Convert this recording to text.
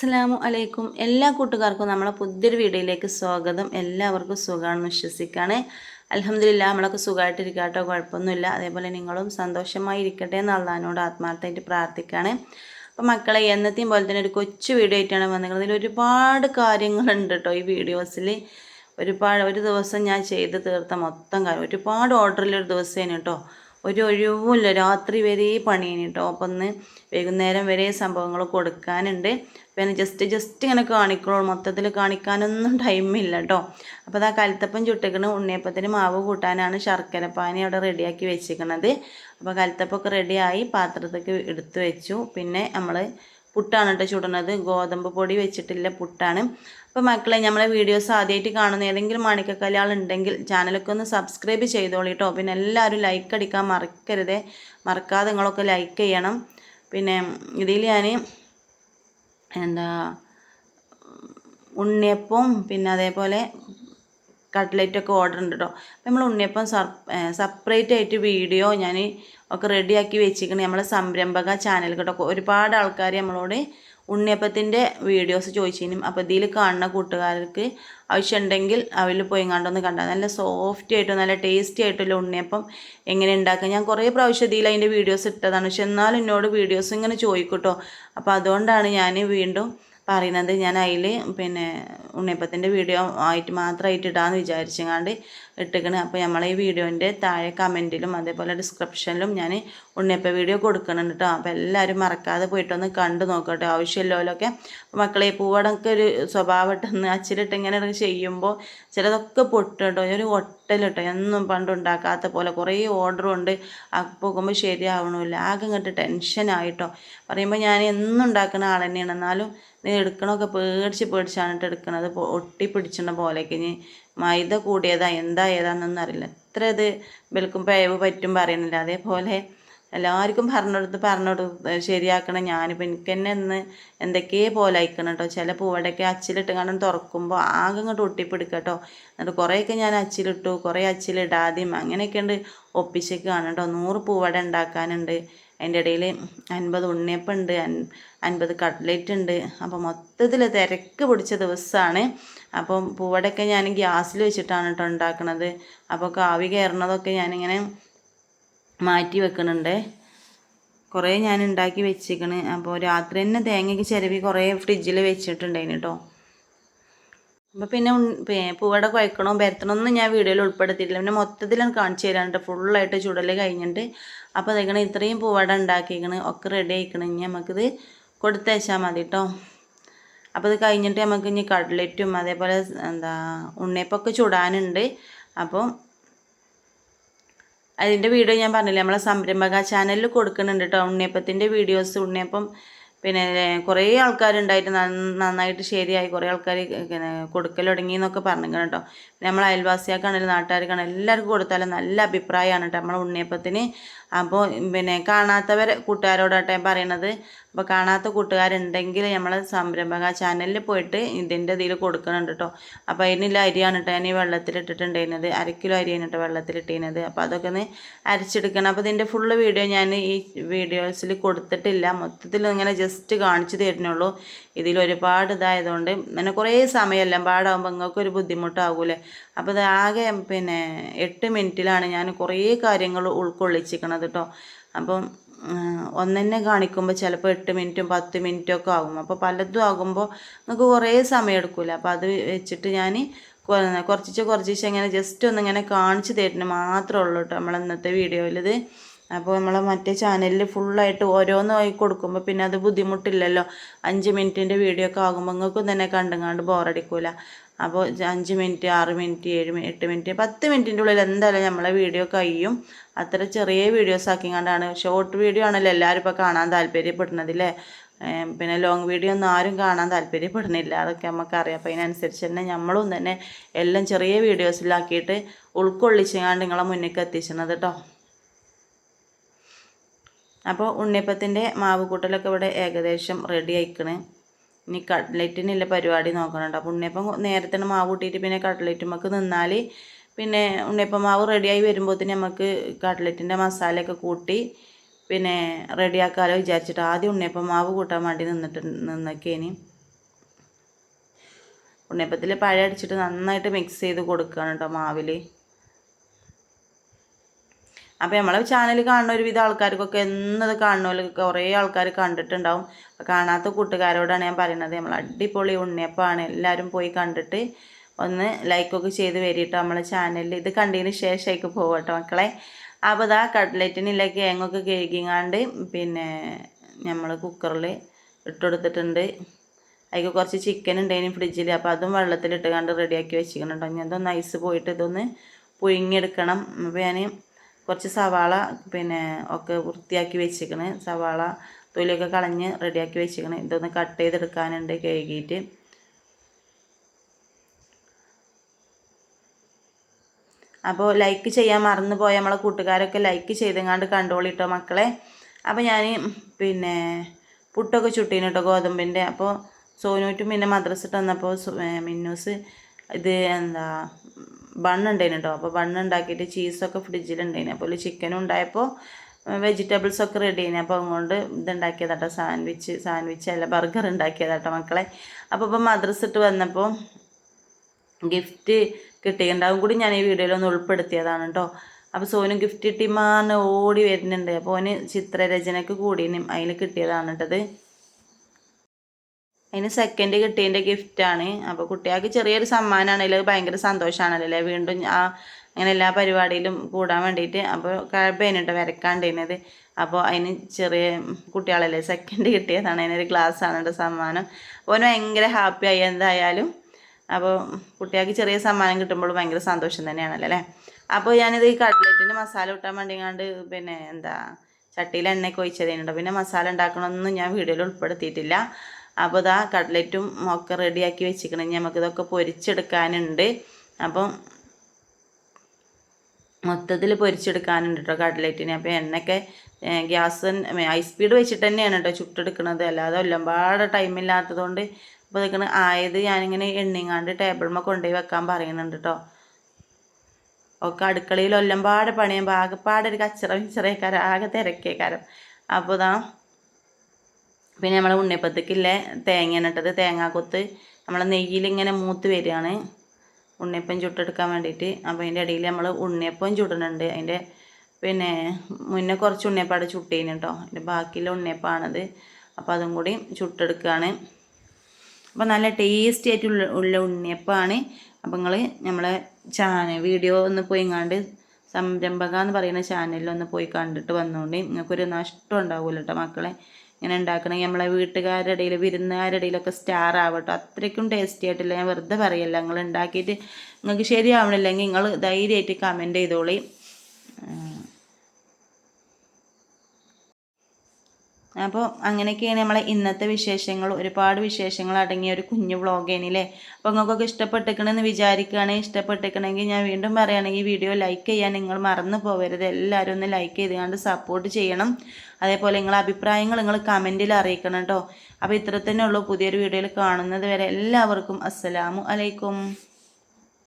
അസ്സാം അലൈക്കും. എല്ലാ കൂട്ടുകാർക്കും നമ്മളെ പുതിയൊരു വീഡിയോയിലേക്ക് സ്വാഗതം. എല്ലാവർക്കും സുഖമാണെന്ന് വിശ്വസിക്കുകയാണ്. അലഹമില്ല നമ്മളൊക്കെ സുഖമായിട്ടിരിക്കുക കേട്ടോ. കുഴപ്പമൊന്നുമില്ല. അതേപോലെ നിങ്ങളും സന്തോഷമായി ഇരിക്കട്ടെ എന്ന് അള്ളഹാനോട് ആത്മാർത്ഥമായിട്ട് പ്രാർത്ഥിക്കുകയാണ്. അപ്പോൾ മക്കളെ എന്നത്തെയും പോലെ തന്നെ ഒരു കൊച്ചു വീഡിയോ ആയിട്ടാണ് വന്നത് ഇതിൽ ഒരുപാട് കാര്യങ്ങളുണ്ട് കേട്ടോ ഈ വീഡിയോസിൽ. ഒരുപാട് ഒരു ദിവസം ഞാൻ ചെയ്ത് തീർത്ത മൊത്തം കാര്യം. ഒരുപാട് ഓർഡറിലൊരു ദിവസമാണ് കേട്ടോ. ഒരു ഒഴിവുമില്ല. രാത്രി വരെ പണിയാണ് കേട്ടോ. അപ്പം ഒന്ന് വൈകുന്നേരം വരെ സംഭവങ്ങൾ കൊടുക്കാനുണ്ട്. പിന്നെ ജസ്റ്റ് ജസ്റ്റ് ഇങ്ങനെ കാണിക്കുള്ളൂ മൊത്തത്തിൽ കാണിക്കാനൊന്നും ടൈമില്ല കേട്ടോ. അപ്പോൾ അതാ കലത്തപ്പം ചുട്ടിക്കണ്. ഉണ്ണിയപ്പത്തിന് മാവ് കൂട്ടാനാണ് ശർക്കര പാനി അവിടെ റെഡിയാക്കി വെച്ചിരിക്കണത്. അപ്പോൾ കലത്തപ്പൊക്കെ റെഡിയായി പാത്രത്തേക്ക് എടുത്തു വെച്ചു. പിന്നെ നമ്മൾ പുട്ടാണ് കേട്ടോ ചുടുന്നത് ഗോതമ്പ് പൊടി വെച്ചിട്ടില്ല പുട്ടാണ്. അപ്പോൾ മക്കളെ നമ്മളെ വീഡിയോസ് ആദ്യമായിട്ട് കാണുന്ന ഏതെങ്കിലും മാണിക്കക്കല്യാൾ ഉണ്ടെങ്കിൽ ചാനലൊക്കെ ഒന്ന് സബ്സ്ക്രൈബ് ചെയ്തോളൂ കേട്ടോ പിന്നെ എല്ലാവരും ലൈക്ക് അടിക്കാൻ മറക്കരുതേ. മറക്കാതെ നിങ്ങളൊക്കെ ലൈക്ക് ചെയ്യണം. പിന്നെ ഇതിൽ ഞാൻ എന്താ ഉണ്ണിയപ്പവും പിന്നെ അതേപോലെ കട്ട്ലറ്റൊക്കെ ഓർഡർ ഉണ്ട് കേട്ടോ അപ്പം നമ്മൾ ഉണ്ണിയപ്പം സെപ്പറേറ്റ് ആയിട്ട് വീഡിയോ ഞാൻ ഒക്കെ റെഡിയാക്കി വെച്ചിരിക്കണം. നമ്മളെ സംരംഭക ചാനൽ കേട്ടോ ഒരുപാട് ആൾക്കാർ നമ്മളോട് ഉണ്ണിയപ്പത്തിന്റെ വീഡിയോസ് ചോദിച്ചിനും. അപ്പോൾ ഇതിൽ കാണുന്ന കൂട്ടുകാർക്ക് ആവശ്യമുണ്ടെങ്കിൽ അവരിൽ പോയി കണ്ടൊന്ന് കണ്ടാൽ നല്ല സോഫ്റ്റ് ആയിട്ടും നല്ല ടേസ്റ്റി ആയിട്ടുള്ള ഉണ്ണിയപ്പം എങ്ങനെ ഉണ്ടാക്കുക ഞാൻ കുറേ പ്രാവശ്യം ഇതിൽ അതിന്റെ വീഡിയോസ് ഇട്ടതാണ്. പക്ഷെ എന്നാലും എന്നോട് വീഡിയോസ് ഇങ്ങനെ ചോദിക്കൂട്ടോ. അപ്പോൾ അതുകൊണ്ടാണ് ഞാൻ വീണ്ടും പറയുന്നത്. ഞാൻ അതിൽ പിന്നെ ഉണ്ണിയപ്പത്തിന്റെ വീഡിയോ ആയിട്ട് മാത്രമായിട്ട് ഇടാമെന്ന് വിചാരിച്ചങ്ങാണ്ട് ഇട്ടിക്കണ് അപ്പോൾ നമ്മൾ ഈ വീഡിയോന്റെ താഴെ കമന്റിലും അതേപോലെ ഡിസ്ക്രിപ്ഷനിലും ഞാൻ ഉണ്ണിയപ്പ വീഡിയോ കൊടുക്കുന്നുണ്ട് കേട്ടോ അപ്പോൾ എല്ലാവരും മറക്കാതെ പോയിട്ടൊന്ന് കണ്ടു നോക്കട്ടെ. ആവശ്യമില്ലല്ലോ അപ്പോൾ മക്കളെ പൂവടൊക്കെ ഒരു സ്വഭാവമായിട്ടൊന്ന് അച്ചിലിട്ട് ഇങ്ങനെ ചെയ്യുമ്പോൾ ചിലതൊക്കെ പൊട്ടും കേട്ടോ ഒരു ഒട്ടലിട്ടോ എന്നും പണ്ടുണ്ടാക്കാത്ത പോലെ കുറേ ഓർഡറും ഉണ്ട്. പോകുമ്പോൾ ശരിയാവണമില്ല. ആകെ ഇങ്ങോട്ട് ടെൻഷനായിട്ടോ പറയുമ്പോൾ ഞാൻ എന്നും ഉണ്ടാക്കുന്ന ആൾ തന്നെയാണ്. എന്നാലും നീ എടുക്കണമൊക്കെ പേടിച്ച് പേടിച്ചാണ് എടുക്കുന്നത് ഒട്ടി പിടിച്ചിട്ടുള്ള പോലെയൊക്കെ ഇനി മൈദ കൂടിയതാ എന്താ ഏതാണെന്നൊന്നും അറിയില്ല. എത്ര ഇത് ബൽക്കും പേവ് പറ്റും പറയുന്നില്ല. അതേപോലെ എല്ലാവർക്കും പറഞ്ഞെടുത്ത് പറഞ്ഞെടുത്ത് ശരിയാക്കണം. ഞാനിപ്പോൾ എനിക്ക് തന്നെ ഇന്ന് എന്തൊക്കെയോ പോലെ അയക്കണം കേട്ടോ ചില പൂവടൊക്കെ അച്ചിലിട്ട് കാണാൻ തുറക്കുമ്പോൾ ആകെ ഇങ്ങോട്ട് ഒട്ടിപ്പിടിക്കുക കേട്ടോ എന്നിട്ട് കുറേയൊക്കെ ഞാൻ അച്ചിലിട്ടു കുറേ അച്ചിലിടാതെയും അങ്ങനെയൊക്കെ ഉണ്ട് കാണും കേട്ടോ നൂറ് പൂവട ഉണ്ടാക്കാനുണ്ട്. അതിന്റെ ഇടയിൽ അൻപത് ഉണ്ണിയപ്പുണ്ട് അൻപത് കട്ട്ലേറ്റ് ഉണ്ട് അപ്പോൾ മൊത്തത്തിൽ തിരക്ക് പിടിച്ച ദിവസമാണ് അപ്പം പൂവടയൊക്കെ ഞാൻ ഗ്യാസിൽ വെച്ചിട്ടാണ് കേട്ടോ ഉണ്ടാക്കുന്നത് അപ്പോൾ കാവി കയറുന്നതൊക്കെ ഞാനിങ്ങനെ മാറ്റി വെക്കുന്നുണ്ട് കുറേ ഞാൻ ഉണ്ടാക്കി വെച്ചിരിക്കണ്. അപ്പോൾ രാത്രി തന്നെ തേങ്ങയ്ക്ക് ചിരവി കുറേ ഫ്രിഡ്ജിൽ വെച്ചിട്ടുണ്ടായിന് കേട്ടോ. അപ്പോൾ പിന്നെ പൂവട കുഴക്കണോ പരത്തണമെന്നും ഞാൻ വീഡിയോയിൽ ഉൾപ്പെടുത്തിയിട്ടില്ല. പിന്നെ മൊത്തത്തിലാണ് കാണിച്ചു തരാനുണ്ട്. ഫുള്ളായിട്ട് ചുടൽ കഴിഞ്ഞിട്ട് അപ്പോൾ അതൊക്കെ ഇത്രയും പൂവട ഉണ്ടാക്കിയേക്കണ് ഒക്കെ റെഡി ആയിക്കണം. ഇനി നമുക്കിത് കൊടുത്തയച്ചാൽ മതി കേട്ടോ അപ്പോൾ ഇത് കഴിഞ്ഞിട്ട് നമുക്ക് ഇനി കട്ലറ്റും അതേപോലെ എന്താ ഉണ്ണിയപ്പൊക്കെ ചുടാനുണ്ട്. അപ്പം അതിന്റെ വീഡിയോ ഞാൻ പറഞ്ഞില്ലേ നമ്മളെ സംരംഭക ചാനലിൽ കൊടുക്കുന്നുണ്ട് കേട്ടോ ഉണ്ണിയപ്പത്തിന്റെ വീഡിയോസ് ഉണ്ണിയപ്പം പിന്നെ കുറേ ആൾക്കാരുണ്ടായിട്ട് നന്നായിട്ട് ശരിയായി. കുറേ ആൾക്കാർ കൊടുക്കൽ തുടങ്ങി എന്നൊക്കെ പറഞ്ഞു കേട്ടോ നമ്മൾ അയൽവാസിയാക്കാണെങ്കിലും നാട്ടുകാർക്കാണെങ്കിലും എല്ലാവർക്കും കൊടുത്താലും നല്ല അഭിപ്രായമാണ് കേട്ടോ നമ്മളെ ഉണ്ണിയപ്പത്തിന്. അപ്പോൾ പിന്നെ കാണാത്തവരെ കൂട്ടുകാരോടാട്ടെ പറയണത്. അപ്പോൾ കാണാത്ത കൂട്ടുകാരുണ്ടെങ്കിൽ നമ്മൾ സംരംഭക ചാനലിൽ പോയിട്ട് ഇതിന്റെ ഇതിൽ കൊടുക്കുന്നുണ്ട് കേട്ടോ അപ്പോൾ അതിനുള്ള അരിയാണ് കേട്ടോ ഞാൻ ഈ വെള്ളത്തിലിട്ടിട്ടുണ്ടായിരുന്നത് അരക്കിലോ കിലോ അരിയാണ് കേട്ടോ വെള്ളത്തിലിട്ടിരുന്നത് അപ്പോൾ അതൊക്കെ ഒന്ന് അരച്ചെടുക്കണം. അപ്പോൾ ഇതിന്റെ ഫുള്ള് വീഡിയോ ഞാൻ ഈ വീഡിയോസിൽ കൊടുത്തിട്ടില്ല. മൊത്തത്തിൽ ഇങ്ങനെ ജസ്റ്റ് കാണിച്ചു തരുന്നുള്ളൂ. ഇതിൽ ഒരുപാട് ഇതായതുകൊണ്ട് അങ്ങനെ കുറേ സമയമെല്ലാം. പാടാകുമ്പോൾ നിങ്ങൾക്ക് ഒരു ബുദ്ധിമുട്ടാകൂലേ അപ്പോൾ ഇത് ആകെ പിന്നെ എട്ട് മിനിറ്റിലാണ് ഞാൻ കുറേ കാര്യങ്ങൾ ഉൾക്കൊള്ളിച്ചിരിക്കണത് കേട്ടോ അപ്പം ഒന്നെന്നെ കാണിക്കുമ്പോൾ ചിലപ്പോൾ എട്ട് മിനിറ്റും പത്ത് മിനിറ്റും ഒക്കെ ആകും. അപ്പോൾ പലതും ആകുമ്പോൾ നമുക്ക് കുറേ സമയം എടുക്കില്ല അപ്പോൾ അത് വെച്ചിട്ട് ഞാൻ കുറച്ചിച്ച് കുറച്ചിച്ച് ഇങ്ങനെ ജസ്റ്റ് ഒന്ന് ഇങ്ങനെ കാണിച്ച് തരുന്നു മാത്രമേ ഉള്ളൂ കേട്ടോ നമ്മൾ ഇന്നത്തെ വീഡിയോയിലിത്. അപ്പോൾ നമ്മൾ മറ്റേ ചാനലിൽ ഫുള്ളായിട്ട് ഓരോന്നായി കൊടുക്കുമ്പോൾ പിന്നെ അത് ബുദ്ധിമുട്ടില്ലല്ലോ. അഞ്ച് മിനിറ്റിന്റെ വീഡിയോ ഒക്കെ ആകുമ്പോൾ നിങ്ങൾക്കും തന്നെ കണ്ടുങ്ങാണ്ട് ബോറടിക്കൂല അപ്പോൾ അഞ്ച് മിനിറ്റ് ആറ് മിനിറ്റ് ഏഴ് മിനിറ്റ് എട്ട് മിനിറ്റ് പത്ത് മിനിറ്റിന്റെ ഉള്ളിൽ എന്തായാലും നമ്മളെ വീഡിയോ കഴിയും. അത്ര ചെറിയ വീഡിയോസ് ആക്കി ആക്കിങ്ങാണ്ടാണ്. ഷോർട്ട് വീഡിയോ ആണല്ലോ എല്ലാവരും ഇപ്പോൾ കാണാൻ താല്പര്യപ്പെടുന്നതില്ലേ പിന്നെ ലോങ് വീഡിയോ ഒന്നും ആരും കാണാൻ താല്പര്യപ്പെടുന്നില്ല. അതൊക്കെ നമുക്കറിയാം അപ്പോൾ അതിനനുസരിച്ച് തന്നെ നമ്മളും തന്നെ എല്ലാം ചെറിയ വീഡിയോസിലാക്കിയിട്ട് ഉൾക്കൊള്ളിച്ചങ്ങാണ്ട് നിങ്ങളെ മുന്നിലേക്ക് എത്തിച്ചത് കേട്ടോ അപ്പോൾ ഉണ്ണിയപ്പത്തിന്റെ മാവ് കൂട്ടലൊക്കെ ഇവിടെ ഏകദേശം റെഡി ആയിക്കണ്. ഇനി കട്ട്ലറ്റിനുള്ള പരിപാടി നോക്കണുണ്ട്. അപ്പോൾ ഉണ്ണിയപ്പം നേരത്തെ മാവ് കൂട്ടിയിട്ട് പിന്നെ കട്ട്ലറ്റുമ്മക്ക് നിന്നാൽ പിന്നെ ഉണ്ണിയപ്പം മാവ് റെഡിയായി വരുമ്പോഴത്തേന് നമുക്ക് കട്ട്ലറ്റിന്റെ മസാലയൊക്കെ കൂട്ടി പിന്നെ റെഡിയാക്കാലോ വിചാരിച്ചിട്ട് ആദ്യം ഉണ്ണിയപ്പം മാവ് കൂട്ടാൻ വേണ്ടി നിന്നിട്ട് നിന്നൊക്കേനി. ഉണ്ണിയപ്പത്തിൽ പഴം അടിച്ചിട്ട് നന്നായിട്ട് മിക്സ് ചെയ്ത് കൊടുക്കുകയാണ് കേട്ടോ മാവിൽ അപ്പോൾ നമ്മളെ ചാനൽ കാണുന്ന ഒരുവിധ ആൾക്കാർക്കൊക്കെ എന്നത് കാണുന്നവർ കുറേ ആൾക്കാർ കണ്ടിട്ടുണ്ടാവും. അപ്പോൾ കാണാത്ത കൂട്ടുകാരോടാണ് ഞാൻ പറയുന്നത് നമ്മൾ അടിപൊളി ഉണ്ണിയപ്പമാണ്. എല്ലാവരും പോയി കണ്ടിട്ട് ഒന്ന് ലൈക്കൊക്കെ ചെയ്ത് വരിട്ടോ നമ്മളെ ചാനലിൽ ഇത് കണ്ടതിന് ശേഷമായിക്ക് പോകട്ടോ മക്കളെ. അപ്പോൾ ഇതാ കട്ട്ലറ്റിനില്ല കേങ്ങൊക്കെ കഴുകിങ്ങാണ്ട് പിന്നെ നമ്മൾ കുക്കറിൽ ഇട്ട് കൊടുത്തിട്ടുണ്ട് അതിൽ കുറച്ച് ചിക്കൻ ഉണ്ടായിരുന്നു ഫ്രിഡ്ജിൽ അപ്പോൾ അതും വെള്ളത്തിലിട്ട് കണ്ട് റെഡിയാക്കി വെച്ചിരിക്കുന്നുണ്ടോ ഞാൻ അതൊന്ന് ഐസ് പോയിട്ട് ഇതൊന്ന് പുഴുങ്ങിയെടുക്കണം. അപ്പോൾ ഞാൻ കുറച്ച് സവാള പിന്നെ ഒക്കെ വൃത്തിയാക്കി വെച്ചിരിക്കണ്. സവാള തൊലിയൊക്കെ കളഞ്ഞ് റെഡിയാക്കി വെച്ചിരിക്കണ്. ഇതൊന്ന് കട്ട് ചെയ്തെടുക്കാനുണ്ട് കഴുകിയിട്ട്. അപ്പോൾ ലൈക്ക് ചെയ്യാൻ മറന്നു പോയ നമ്മളെ കൂട്ടുകാരൊക്കെ ലൈക്ക് ചെയ്തെങ്ങാണ്ട് കണ്ടോളിട്ടോ മക്കളെ. അപ്പോൾ ഞാൻ പിന്നെ പുട്ടൊക്കെ ചുട്ടീന് കേട്ടോ ഗോതമ്പിന്റെ. അപ്പോൾ സോനൂറ്റും പിന്നെ മദ്രസിട്ട് വന്നപ്പോൾ മിന്നൂസ് ഇത് എന്താ ബണ്ണുണ്ടായിന് കേട്ടോ അപ്പോൾ ബണ്ണ് ഉണ്ടാക്കിയിട്ട് ചീസൊക്കെ ഫ്രിഡ്ജിലുണ്ടായിന് അപ്പോൾ ചിക്കനും ഉണ്ടായപ്പോൾ വെജിറ്റബിൾസ് ഒക്കെ റെഡി ആയിന് അപ്പോൾ അതുകൊണ്ട് ഇതുണ്ടാക്കിയതാട്ടോ സാൻഡ്വിച്ച് സാൻഡ്വിച്ച് അല്ല ബർഗർ ഉണ്ടാക്കിയതാട്ടോ മക്കളെ. അപ്പോൾ ഇപ്പോൾ മദ്രസ് ഇട്ട് വന്നപ്പോൾ ഗിഫ്റ്റ് കിട്ടിയിട്ടുണ്ടാവും. കൂടി ഞാൻ ഈ വീഡിയോയിലൊന്ന് ഉൾപ്പെടുത്തിയതാണ് കേട്ടോ അപ്പോൾ സോനും ഗിഫ്റ്റ് കിട്ടിമാന്ന് ഓടി വരുന്നുണ്ട്. അപ്പോൾ ഓന് ചിത്രരചനയ്ക്ക് കൂടിയും അതിൽ കിട്ടിയതാണ് കേട്ടത് അതിന് സെക്കൻഡ് കിട്ടിയതിന്റെ ഗിഫ്റ്റാണ് അപ്പോൾ കുട്ടികൾക്ക് ചെറിയൊരു സമ്മാനമാണല്ലോ ഭയങ്കര സന്തോഷമാണല്ലോ അല്ലേ? വീണ്ടും ആ അങ്ങനെ എല്ലാ പരിപാടിയിലും കൂടാൻ വേണ്ടിയിട്ട് അപ്പോൾ കഴിഞ്ഞിട്ട് വരക്കാണ്ടിരുന്നത്. അപ്പോൾ അതിന് ചെറിയ കുട്ടികളല്ലേ സെക്കൻഡ് കിട്ടിയതാണ്. അതിനൊരു ഗ്ലാസ്സാണ് കേട്ടോ സമ്മാനം. അപ്പോൾ അവന് ഭയങ്കര ആയി. എന്തായാലും അപ്പോൾ കുട്ടികൾക്ക് ചെറിയ സമ്മാനം കിട്ടുമ്പോൾ ഭയങ്കര സന്തോഷം തന്നെയാണല്ലോ അല്ലേ? അപ്പോൾ ഞാനിത് ഈ കട്ട്ലറ്റിന്റെ മസാല ഇട്ടാൻ വേണ്ടിങ്ങാണ്ട് പിന്നെ എന്താ ചട്ടിയിൽ എണ്ണയൊക്കെ ഒഴിച്ചതേനുണ്ടോ പിന്നെ മസാല ഉണ്ടാക്കണമെന്നൊന്നും ഞാൻ വീഡിയോയിൽ ഉൾപ്പെടുത്തിയിട്ടില്ല. അപ്പോൾ ഇതാ കട്ട്ലറ്റും ഒക്കെ റെഡിയാക്കി വെച്ചിരിക്കണം. നമുക്കിതൊക്കെ പൊരിച്ചെടുക്കാനുണ്ട്. അപ്പം മൊത്തത്തിൽ പൊരിച്ചെടുക്കാനുണ്ട് കേട്ടോ കട്ട്ലറ്റിന് അപ്പോൾ എണ്ണയൊക്കെ ഗ്യാസ് ഹൈ സ്പീഡ് വെച്ചിട്ട് തന്നെയാണ് കേട്ടോ ചുട്ടെടുക്കുന്നത് അല്ലാതെ ഒല്ലമ്പാടെ ടൈമില്ലാത്തതുകൊണ്ട് അപ്പോൾ ഇതൊക്കെ ആയത്. ഞാനിങ്ങനെ എണ്ണിങ്ങാണ്ട് ടേബിളിമ്മ കൊണ്ടുപോയി വെക്കാൻ പറയുന്നുണ്ട് കേട്ടോ ഒക്കെ അടുക്കളയിൽ ഒല്ലമ്പാട് പണിയാൻ ബാഗപ്പാടൊരു ഒരു കച്ചറ വിച്ചറേക്കാരം ആകെ തിരക്കേക്കാരം. അപ്പോൾ ഇതാ പിന്നെ നമ്മൾ ഉണ്ണിയപ്പത്തേക്കില്ലേ തേങ്ങ ഇട്ടത് തേങ്ങാക്കൊത്ത് നമ്മൾ നെയ്യിലിങ്ങനെ മൂത്ത് വരികയാണ്. ഉണ്ണിയപ്പം ചുട്ടെടുക്കാൻ വേണ്ടിയിട്ട്. അപ്പോൾ അതിന്റെ ഇടയിൽ നമ്മൾ ഉണ്ണിയപ്പം ചുടുന്നുണ്ട് അതിന്റെ പിന്നെ മുന്നേ കുറച്ച് ഉണ്ണിയപ്പാട് ചുട്ടീന് കേട്ടോ അതിന്റെ ബാക്കിയുള്ള ഉണ്ണിയപ്പാണത്. അപ്പോൾ അതും കൂടി ചുട്ടെടുക്കുകയാണ് അപ്പോൾ നല്ല ടേസ്റ്റി ആയിട്ടുള്ള ഉള്ള ഉണ്ണിയപ്പമാണ് അപ്പോൾ നിങ്ങൾ നമ്മളെ ചാനൽ വീഡിയോ ഒന്ന് പോയി കണ്ട് സംരംഭക എന്ന് പറയുന്ന ചാനലിൽ ഒന്ന് പോയി കണ്ടിട്ട് വന്നുകൊണ്ട് നിങ്ങൾക്കൊരു നഷ്ടം ഉണ്ടാവില്ല കേട്ടോ മക്കളെ. ഇങ്ങനെ ഉണ്ടാക്കണമെങ്കിൽ നമ്മളെ വീട്ടുകാരുടെ ഇടയിൽ വിരുന്നുകാരുടെ ഇടയിലൊക്കെ സ്റ്റാർ ആവട്ടോ. അത്രയ്ക്കും ടേസ്റ്റി ആയിട്ടില്ല. ഞാൻ വെറുതെ പറയല്ല. നിങ്ങൾ ഉണ്ടാക്കിയിട്ട് നിങ്ങൾക്ക് ശരിയാവണില്ലെങ്കിൽ നിങ്ങൾ ധൈര്യമായിട്ട് കമന്റ് ചെയ്തോളി. അപ്പോൾ അങ്ങനെയൊക്കെയാണ് നമ്മളെ ഇന്നത്തെ വിശേഷങ്ങൾ. ഒരുപാട് വിശേഷങ്ങൾ അടങ്ങിയ ഒരു കുഞ്ഞു വ്ളോഗേനില്ലേ? അപ്പോൾ നിങ്ങൾക്കൊക്കെ ഇഷ്ടപ്പെട്ടിരിക്കണമെന്ന് വിചാരിക്കുകയാണെങ്കിൽ ഇഷ്ടപ്പെട്ടിരിക്കണമെങ്കിൽ ഞാൻ വീണ്ടും പറയുകയാണെങ്കിൽ വീഡിയോ ലൈക്ക് ചെയ്യാൻ നിങ്ങൾ മറന്നു പോകരുത് എല്ലാവരും ഒന്ന് ലൈക്ക് ചെയ്തുകൊണ്ട് സപ്പോർട്ട് ചെയ്യണം. അതേപോലെ നിങ്ങളെ അഭിപ്രായങ്ങൾ നിങ്ങൾ കമന്റിൽ അറിയിക്കണം കേട്ടോ അപ്പോൾ ഇത്ര തന്നെ ഉള്ളൂ പുതിയൊരു വീഡിയോയിൽ കാണുന്നത് വരെ. എല്ലാവർക്കും അസ്സലാമു അലൈക്കും.